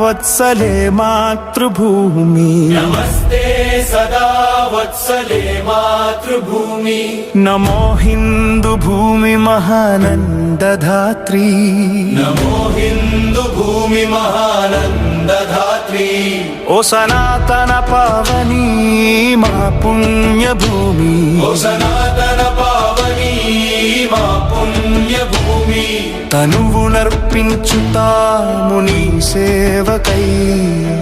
వత్సలే మాతృభూమి. నమస్తే సదా వత్సలే మాతృభూమి. నమో హిందూ భూమి మహానందధాత్రీ. నమో హిందూ భూమి మహానందధాత్రి. ఓ సనాతన పావని మా పుణ్యభూమి. ఓ సనాతన పావని మా పుణ్యభూమి తనువు నర్పించుతాము నీ సేవకై.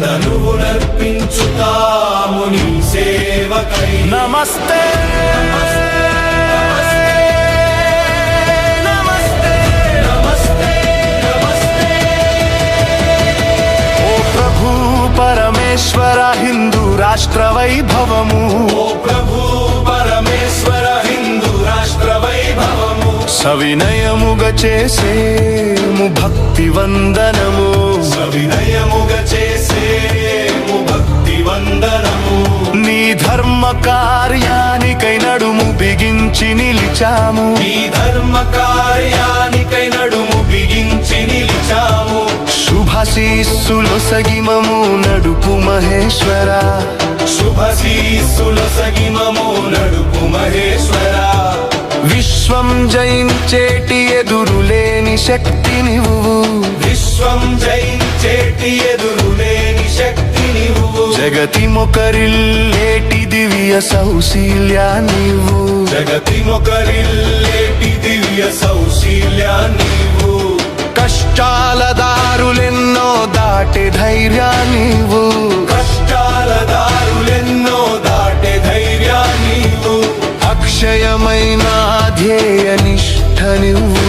తనువు నర్పించుతాము నీ సేవకై. నమస్తే. నమస్తే. నమస్తే. నమస్తే. ఓ ప్రభు పరమేశ్వర హిందూ రాష్ట్ర వైభవము. సవినయముగ చేసేము భక్తి వందనము. సవినయముగ చేసేము భక్తి వందనము నీ ధర్మ కార్యానికై నడుము బిగించి నిలిచాము నీ ధర్మ కార్యానికై నడుము బిగించి నిలిచాము. శుభశీస్సులు సగిమము నడుపు మహేశ్వర. శుభశీస్సులు సగిమము నడుపు మహేశ్వరా. విశ్వం జయించేటి ఎదురులేని శక్తి నువ్వు విశ్వం జయించేటి ఎదురులేని శక్తి నీవు జగతి మొకరిల్లేటి దివ్య సౌశీల్యా నీవు జగతి మొకరిల్లేటి దివ్య సౌశీల్య నీవు కష్టాల దారులెన్నో దాటి ధైర్యా ధ్యేయ నిష్ఠ నువ్వు